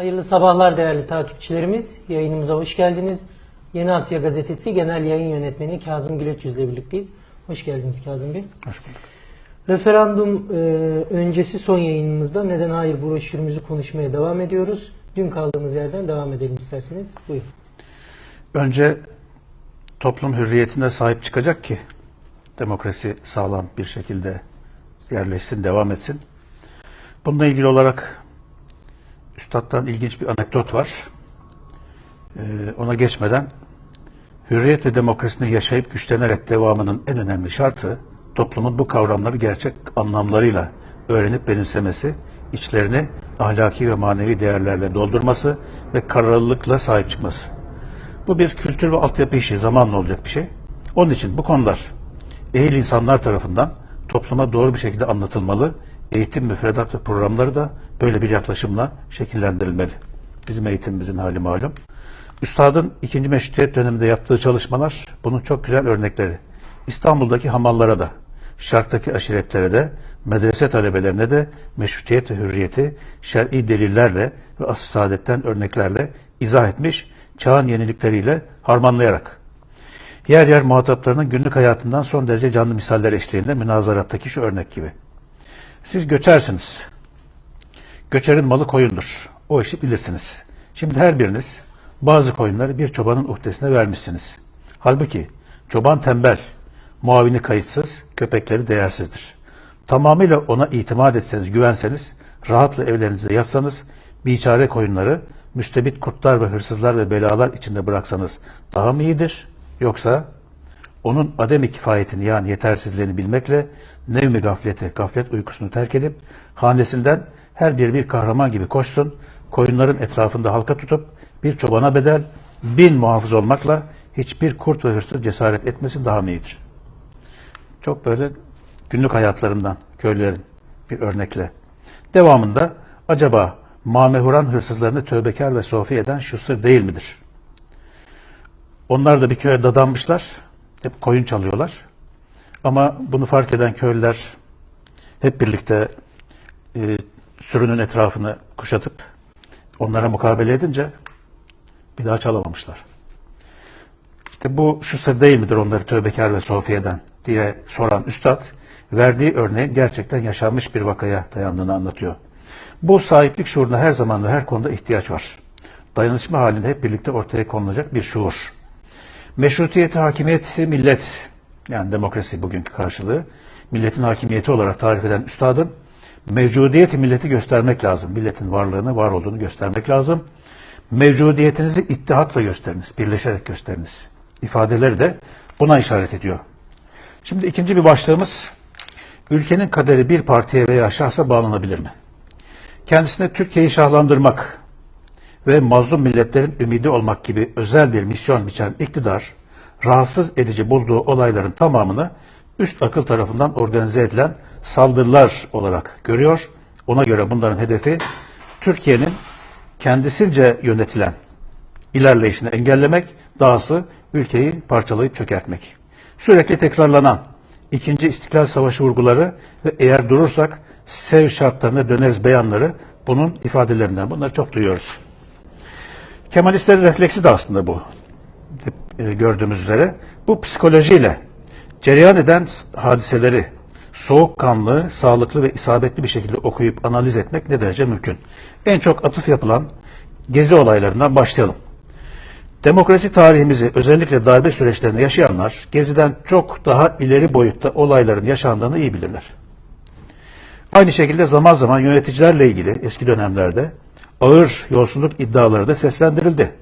Hayırlı sabahlar değerli takipçilerimiz. Yayınımıza hoş geldiniz. Yeni Asya Gazetesi Genel Yayın Yönetmeni Kazım Güleçüz ile birlikteyiz. Hoş geldiniz Kazım Bey. Hoş bulduk. Referandum e, öncesi son yayınımızda Neden Hayır broşürümüzü konuşmaya devam ediyoruz. Dün kaldığımız yerden devam edelim isterseniz. Buyurun. Önce toplum hürriyetine sahip çıkacak ki demokrasi sağlam bir şekilde yerleşsin, devam etsin. Bununla ilgili olarak Üstad'dan ilginç bir anekdot var. Ee, ona geçmeden hürriyet ve demokrasinin yaşayıp güçlenerek devamının en önemli şartı toplumun bu kavramları gerçek anlamlarıyla öğrenip benimsemesi, içlerini ahlaki ve manevi değerlerle doldurması ve kararlılıkla sahip çıkması. Bu bir kültür ve altyapı işi, zamanla olacak bir şey. Onun için bu konular ehil insanlar tarafından topluma doğru bir şekilde anlatılmalı. Eğitim müfredat ve programları da böyle bir yaklaşımla şekillendirilmeli. Bizim eğitimimizin hali malum. Üstadın ikinci meşrutiyet döneminde yaptığı çalışmalar bunun çok güzel örnekleri. İstanbul'daki hamallara da, şarktaki aşiretlere de, medrese talebelerine de meşrutiyet ve hürriyeti şer'i delillerle ve asr saadetten örneklerle izah etmiş, çağın yenilikleriyle harmanlayarak. Yer yer muhataplarının günlük hayatından son derece canlı misaller eşliğinde münazarattaki şu örnek gibi. Siz göçersiniz. Göçerin malı koyundur. O işi bilirsiniz. Şimdi her biriniz bazı koyunları bir çobanın uhdesine vermişsiniz. Halbuki çoban tembel, muavini kayıtsız, köpekleri değersizdir. Tamamıyla ona itimat etseniz, güvenseniz, rahatla evlerinizde yatsanız, biçare koyunları müstebit kurtlar ve hırsızlar ve belalar içinde bıraksanız daha mı iyidir? Yoksa onun ademi kifayetini yani yetersizliğini bilmekle nevmi gafleti, gaflet uykusunu terk edip hanesinden her biri bir kahraman gibi koşsun, koyunların etrafında halka tutup bir çobana bedel bin muhafız olmakla hiçbir kurt ve hırsız cesaret etmesin daha mı iyidir? Çok böyle günlük hayatlarından köylülerin bir örnekle. Devamında acaba mamehuran hırsızlarını tövbekar ve sofi eden şu sır değil midir? Onlar da bir köye dadanmışlar. Hep koyun çalıyorlar. Ama bunu fark eden köylüler hep birlikte e, sürünün etrafını kuşatıp onlara mukabele edince bir daha çalamamışlar. İşte bu şu sır değil midir onları tövbekar ve sofi eden diye soran üstad verdiği örneğin gerçekten yaşanmış bir vakaya dayandığını anlatıyor. Bu sahiplik şuuruna her zaman ve her konuda ihtiyaç var. Dayanışma halinde hep birlikte ortaya konulacak bir şuur. Meşrutiyeti, hakimiyeti millet, yani demokrasi bugünkü karşılığı, milletin hakimiyeti olarak tarif eden üstadın, mevcudiyeti milleti göstermek lazım. Milletin varlığını, var olduğunu göstermek lazım. Mevcudiyetinizi ittihatla gösteriniz, birleşerek gösteriniz. İfadeleri de buna işaret ediyor. Şimdi ikinci bir başlığımız, ülkenin kaderi bir partiye veya şahsa bağlanabilir mi? Kendisine Türkiye'yi şahlandırmak ve mazlum milletlerin ümidi olmak gibi özel bir misyon biçen iktidar, rahatsız edici bulduğu olayların tamamını üst akıl tarafından organize edilen saldırılar olarak görüyor. Ona göre bunların hedefi Türkiye'nin kendisince yönetilen ilerleyişini engellemek, dahası ülkeyi parçalayıp çökertmek. Sürekli tekrarlanan ikinci İstiklal Savaşı vurguları ve eğer durursak sev şartlarına döneriz beyanları bunun ifadelerinden. Bunları çok duyuyoruz. Kemalistlerin refleksi de aslında bu. E, gördüğümüz üzere. Bu psikolojiyle cereyan eden hadiseleri soğukkanlı, sağlıklı ve isabetli bir şekilde okuyup analiz etmek ne derece mümkün. En çok atıf yapılan gezi olaylarından başlayalım. Demokrasi tarihimizi özellikle darbe süreçlerini yaşayanlar Gezi'den çok daha ileri boyutta olayların yaşandığını iyi bilirler. Aynı şekilde zaman zaman yöneticilerle ilgili eski dönemlerde ağır yolsuzluk iddiaları da seslendirildi.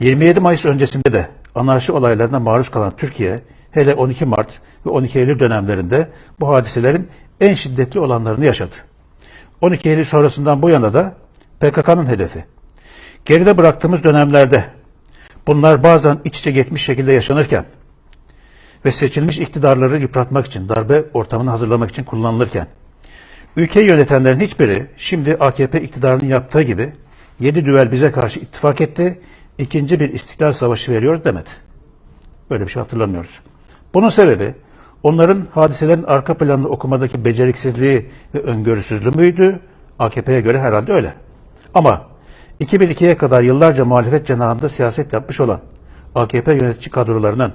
27 Mayıs öncesinde de anarşi olaylarına maruz kalan Türkiye, hele 12 Mart ve 12 Eylül dönemlerinde bu hadiselerin en şiddetli olanlarını yaşadı. 12 Eylül sonrasından bu yana da PKK'nın hedefi. Geride bıraktığımız dönemlerde bunlar bazen iç içe geçmiş şekilde yaşanırken ve seçilmiş iktidarları yıpratmak için, darbe ortamını hazırlamak için kullanılırken Ülkeyi yönetenlerin hiçbiri şimdi AKP iktidarının yaptığı gibi yedi düvel bize karşı ittifak etti, ikinci bir istiklal savaşı veriyor demedi. Böyle bir şey hatırlamıyoruz. Bunun sebebi onların hadiselerin arka planını okumadaki beceriksizliği ve öngörüsüzlüğü müydü? AKP'ye göre herhalde öyle. Ama 2002'ye kadar yıllarca muhalefet cenahında siyaset yapmış olan AKP yönetici kadrolarının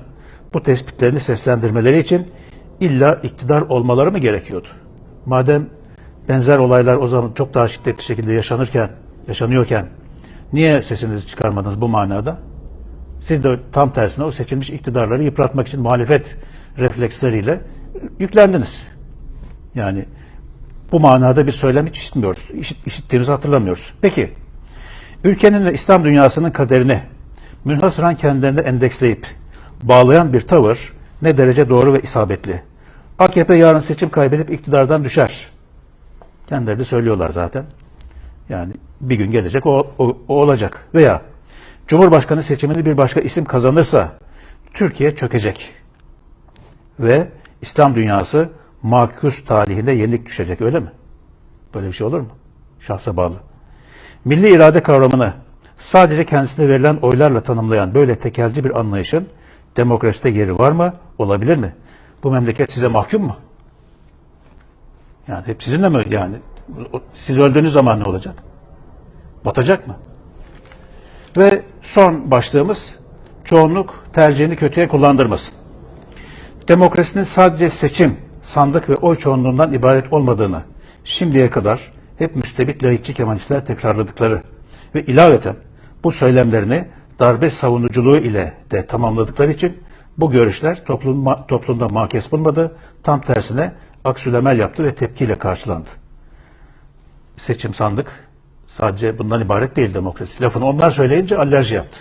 bu tespitlerini seslendirmeleri için illa iktidar olmaları mı gerekiyordu? Madem benzer olaylar o zaman çok daha şiddetli şekilde yaşanırken, yaşanıyorken niye sesinizi çıkarmadınız bu manada? Siz de tam tersine o seçilmiş iktidarları yıpratmak için muhalefet refleksleriyle yüklendiniz. Yani bu manada bir söylem hiç işitmiyoruz. İşit, işittiğimizi hatırlamıyoruz. Peki, ülkenin ve İslam dünyasının kaderini münhasıran kendilerine endeksleyip bağlayan bir tavır ne derece doğru ve isabetli. AKP yarın seçim kaybedip iktidardan düşer. Kendileri de söylüyorlar zaten. Yani bir gün gelecek o, o, o olacak. Veya Cumhurbaşkanı seçimini bir başka isim kazanırsa Türkiye çökecek. Ve İslam dünyası makus talihinde yenik düşecek öyle mi? Böyle bir şey olur mu? Şahsa bağlı. Milli irade kavramını sadece kendisine verilen oylarla tanımlayan böyle tekelci bir anlayışın demokraside yeri var mı? Olabilir mi? Bu memleket size mahkum mu? Yani hep sizinle mi yani? Siz öldüğünüz zaman ne olacak? Batacak mı? Ve son başlığımız çoğunluk tercihini kötüye kullandırmasın. Demokrasinin sadece seçim, sandık ve oy çoğunluğundan ibaret olmadığını şimdiye kadar hep müstebit laikçi kemalistler tekrarladıkları ve ilaveten bu söylemlerini darbe savunuculuğu ile de tamamladıkları için bu görüşler toplum, toplumda makes bulmadı, tam tersine aksülemel yaptı ve tepkiyle karşılandı. Seçim sandık sadece bundan ibaret değil demokrasi. Lafını onlar söyleyince alerji yaptı.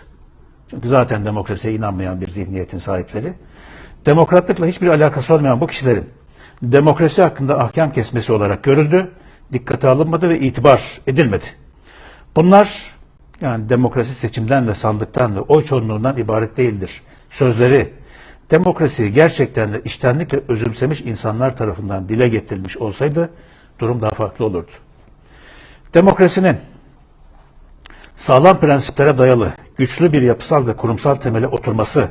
Çünkü zaten demokrasiye inanmayan bir zihniyetin sahipleri. Demokratlıkla hiçbir alakası olmayan bu kişilerin demokrasi hakkında ahkam kesmesi olarak görüldü, dikkate alınmadı ve itibar edilmedi. Bunlar yani demokrasi seçimden ve sandıktan ve oy çoğunluğundan ibaret değildir. Sözleri demokrasiyi gerçekten de içtenlikle özümsemiş insanlar tarafından dile getirilmiş olsaydı durum daha farklı olurdu. Demokrasinin sağlam prensiplere dayalı, güçlü bir yapısal ve kurumsal temele oturması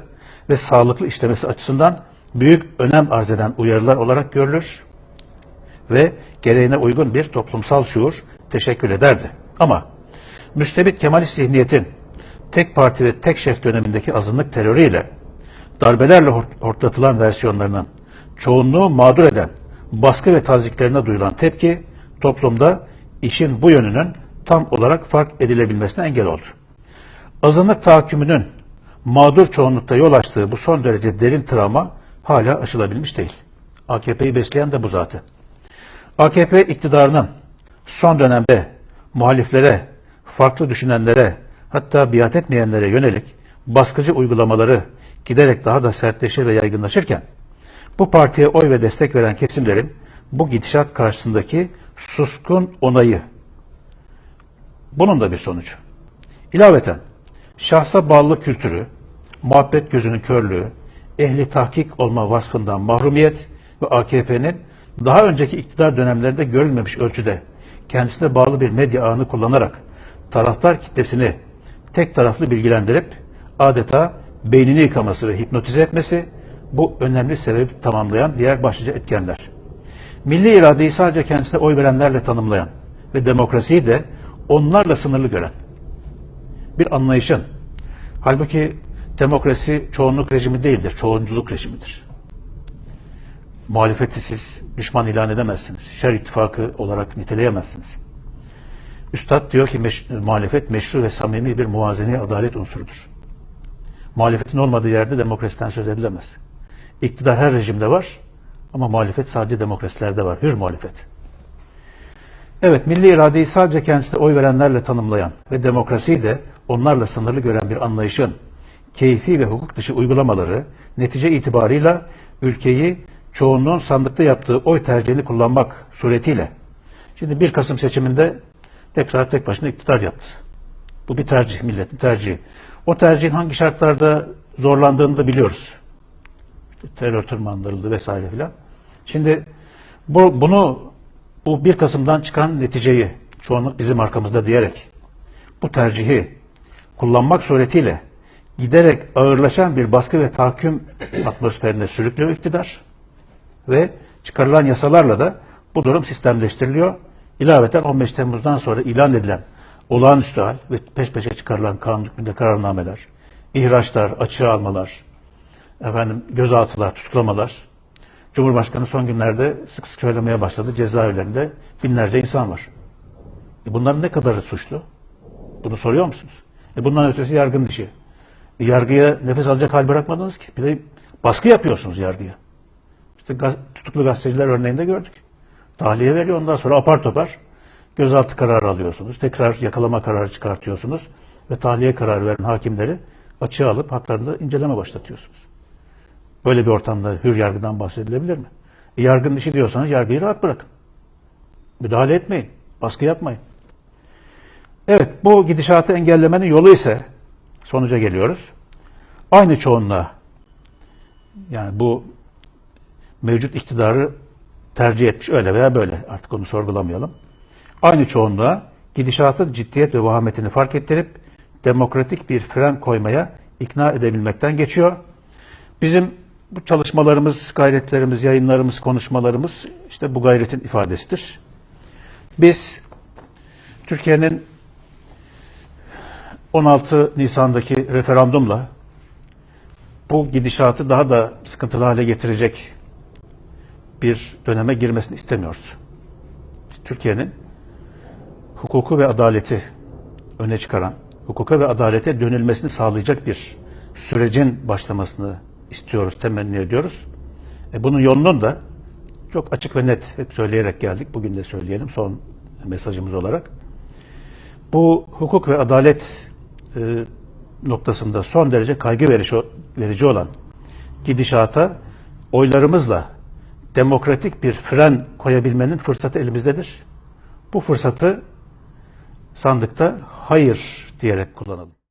ve sağlıklı işlemesi açısından büyük önem arz eden uyarılar olarak görülür ve gereğine uygun bir toplumsal şuur teşekkür ederdi. Ama müstebit Kemalist zihniyetin tek parti ve tek şef dönemindeki azınlık terörüyle darbelerle hort- hortlatılan versiyonlarının çoğunluğu mağdur eden baskı ve taziklerine duyulan tepki toplumda işin bu yönünün tam olarak fark edilebilmesine engel oldu. Azınlık tahakkümünün mağdur çoğunlukta yol açtığı bu son derece derin travma hala aşılabilmiş değil. AKP'yi besleyen de bu zaten. AKP iktidarının son dönemde muhaliflere, farklı düşünenlere, hatta biat etmeyenlere yönelik baskıcı uygulamaları giderek daha da sertleşir ve yaygınlaşırken, bu partiye oy ve destek veren kesimlerin bu gidişat karşısındaki suskun onayı, bunun da bir sonucu. İlaveten, şahsa bağlı kültürü, muhabbet gözünün körlüğü, ehli tahkik olma vasfından mahrumiyet ve AKP'nin daha önceki iktidar dönemlerinde görülmemiş ölçüde kendisine bağlı bir medya ağını kullanarak taraftar kitlesini tek taraflı bilgilendirip adeta beynini yıkaması ve hipnotize etmesi bu önemli sebebi tamamlayan diğer başlıca etkenler. Milli iradeyi sadece kendisine oy verenlerle tanımlayan ve demokrasiyi de onlarla sınırlı gören bir anlayışın. Halbuki demokrasi çoğunluk rejimi değildir, çoğunculuk rejimidir. Muhalefeti siz düşman ilan edemezsiniz. Şer ittifakı olarak niteleyemezsiniz. Üstad diyor ki meş, muhalefet meşru ve samimi bir muvazene adalet unsurudur. Muhalefetin olmadığı yerde demokrasiden söz edilemez. İktidar her rejimde var ama muhalefet sadece demokrasilerde var. Hür muhalefet. Evet, milli iradeyi sadece kendisine oy verenlerle tanımlayan ve demokrasiyi de onlarla sınırlı gören bir anlayışın keyfi ve hukuk dışı uygulamaları netice itibarıyla ülkeyi çoğunluğun sandıkta yaptığı oy tercihini kullanmak suretiyle şimdi 1 Kasım seçiminde tekrar tek başına iktidar yaptı. Bu bir tercih, milletin tercihi. O tercihin hangi şartlarda zorlandığını da biliyoruz. Terör tırmandırıldı vesaire filan. Şimdi bu, bunu bu 1 Kasım'dan çıkan neticeyi çoğunluk bizim arkamızda diyerek bu tercihi kullanmak suretiyle giderek ağırlaşan bir baskı ve tahakküm atmosferine sürüklüyor iktidar ve çıkarılan yasalarla da bu durum sistemleştiriliyor. İlaveten 15 Temmuz'dan sonra ilan edilen olağanüstü hal ve peş peşe çıkarılan kanun hükmünde kararnameler, ihraçlar, açığa almalar, efendim gözaltılar, tutuklamalar. Cumhurbaşkanı son günlerde sık sık söylemeye başladı. Cezaevlerinde binlerce insan var. E bunların ne kadarı suçlu? Bunu soruyor musunuz? E bundan ötesi yargının işi. E yargıya nefes alacak hal bırakmadınız ki. Bir de baskı yapıyorsunuz yargıya. İşte gaz- tutuklu gazeteciler örneğinde gördük. Tahliye veriyor ondan sonra apar topar gözaltı kararı alıyorsunuz. Tekrar yakalama kararı çıkartıyorsunuz. Ve tahliye kararı veren hakimleri açığa alıp haklarında inceleme başlatıyorsunuz. Böyle bir ortamda hür yargıdan bahsedilebilir mi? E yargının işi diyorsanız yargıyı rahat bırakın. Müdahale etmeyin. Baskı yapmayın. Evet, bu gidişatı engellemenin yolu ise sonuca geliyoruz. Aynı çoğunluğa yani bu mevcut iktidarı tercih etmiş öyle veya böyle artık onu sorgulamayalım. Aynı çoğunluğa gidişatın ciddiyet ve vahametini fark ettirip demokratik bir fren koymaya ikna edebilmekten geçiyor. Bizim bu çalışmalarımız, gayretlerimiz, yayınlarımız, konuşmalarımız işte bu gayretin ifadesidir. Biz Türkiye'nin 16 Nisan'daki referandumla bu gidişatı daha da sıkıntılı hale getirecek bir döneme girmesini istemiyoruz. Türkiye'nin hukuku ve adaleti öne çıkaran, hukuka ve adalete dönülmesini sağlayacak bir sürecin başlamasını istiyoruz, temenni ediyoruz. E bunun yolunun da çok açık ve net hep söyleyerek geldik. Bugün de söyleyelim son mesajımız olarak. Bu hukuk ve adalet e, noktasında son derece kaygı verici, verici olan gidişata oylarımızla demokratik bir fren koyabilmenin fırsatı elimizdedir. Bu fırsatı sandıkta hayır diyerek kullanalım.